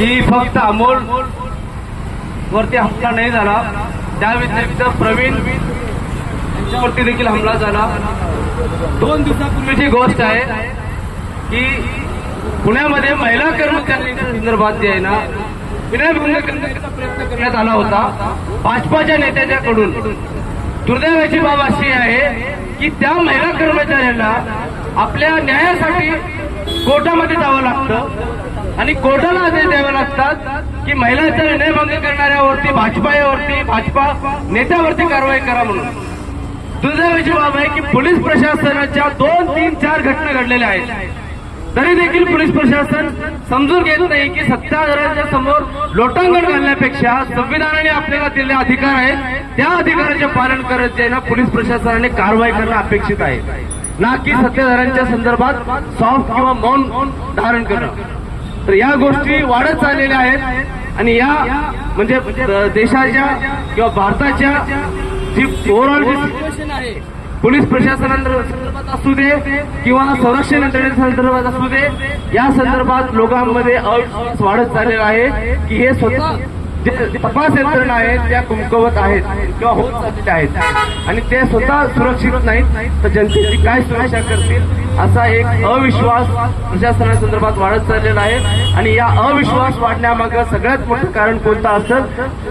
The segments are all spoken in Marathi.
की फक्त अमोल वरती हमला नाही झाला. त्या व्यतिरिक्त प्रवीण यांच्यावरती देखील हमला झाला. दोन दिवसापूर्वीची गोष्ट आहे की पुण्यामध्ये महिला कर्मचाऱ्यांच्या संदर्भात जे आहे ना विनयभंग करण्याचा प्रयत्न करण्यात आला होता. भाजपाच्या नेत्याच्याकडून. दुर्दैवाची बाब अशी आहे की त्या महिला कर्मचाऱ्यांना आपल्या न्यायासाठी कोर्टामध्ये जावं लागतं. आणि कोर्टाला आदेश द्यावे लागतात की महिलांचा विनयभंग करणाऱ्यावरती भाजपा यावरती भाजपा नेत्यावरती कारवाई करा म्हणून. दुर्दैवाची बाब आहे की पोलीस प्रशासनाच्या दोन तीन चार घटना घडलेल्या आहेत. तरी देखील पोलीस प्रशासन समजून घेत नाही की सत्ताधाऱ्यांच्या समोर लोटांगण घालण्यापेक्षा संविधानाने आपल्याला दिलेले अधिकार आहेत त्या अधिकाराचे पालन करत जे ना पोलीस प्रशासनाने कारवाई करणं अपेक्षित आहे. ना की सत्ताधाऱ्यांच्या संदर्भात सॉफ्ट किंवा मौन धारण करणं. तर या गोष्टी वाढत चाललेल्या आहेत. आणि या म्हणजे देशाच्या किंवा भारताच्या जी ओव्हरऑल जी सिच्युएशन आहे पोलीस प्रशासनासंदर्भात असू दे किंवा संरक्षण यंत्रणेच्या संदर्भात असू दे या संदर्भात लोकांमध्ये अविश्वास वाढत चाललेला आहे की हे स्वतः जे जे तपास यंत्रणा आहेत त्या कुमकवत आहेत किंवा होत चाललेल्या आहेत. आणि ते स्वतः सुरक्षित नाहीत तर जनतेची काय सुरक्षा करतील? असा एक अविश्वास प्रशासनासंदर्भात वाढत चाललेला आहे. आणि या अविश्वास वाढण्यामागं सगळ्यात मोठं कारण कोणतं असेल?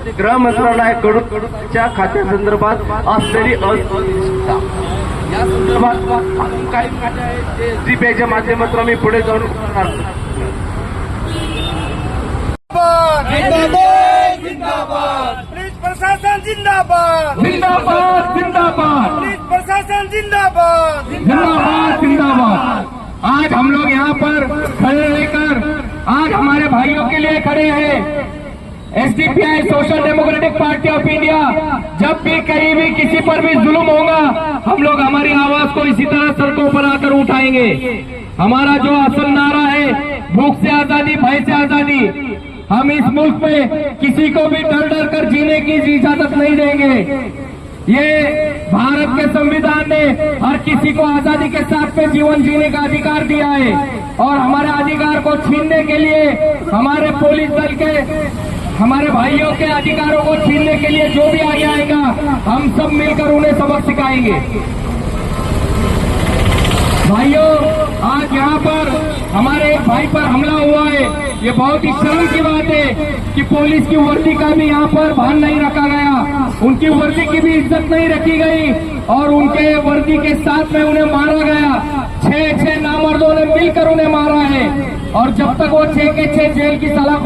ते गृह मंत्रालयाकडून च्या खात्यासंदर्भात असलेली अस्पष्टता या संदर्भात अजून काही माहिती आहे ते जीपीआयच्या माध्यमातून मी पुढे जाऊन जिंदाबाद जिंदाबाद. जिंदाबाद जिंदाबाद. प्रशासन जिंदाबाद। जिंदाबाद जिंदाबाद। आज हम लोग यहाँ पर खड़े रहकर आज हमारे भाइयों के लिए खड़े हैं। SDPI social democratic party of India जब भी कहीं भी किसी पर भी जुल्म होगा, हम लोग हमारी आवाज़ को इसी तरह सड़कों पर आकर उठाएँगे। हमारा जो असल नारा है, भूख से आज़ादी, भय से आज़ादी, हम इस मुल्क में किसी को भी डर डर कर जीने की इजाज़त नहीं देंगे। ये भारत के संविधान ने हर किसी को आज़ादी के साथ में जीवन जीने का अधिकार दिया है। और हमारे अधिकार को छीनने के लिए हमारे पुलिस दल के, हमारे भाइयों के अधिकारों को छीनने के लिए जो भी आगे आएगा, हम सब मिलकर उन्हें सबक सिखाएँगे। भाइयों, आज यहाँ पर हमारे एक भाई पर हमला हुआ है। ये बहुत ही शर्म की बात है कि पुलिस की वर्दी का भी यहाँ पर भान नहीं रखा गया। की भी इज्जत नहीं रखी गई और उनके वर्दी के साथ में उन्हें मारा गया। छह छह नामर्दों ने मिलकर उन्हें मारा है और जब तक वो छह के छह जेल की सलाखों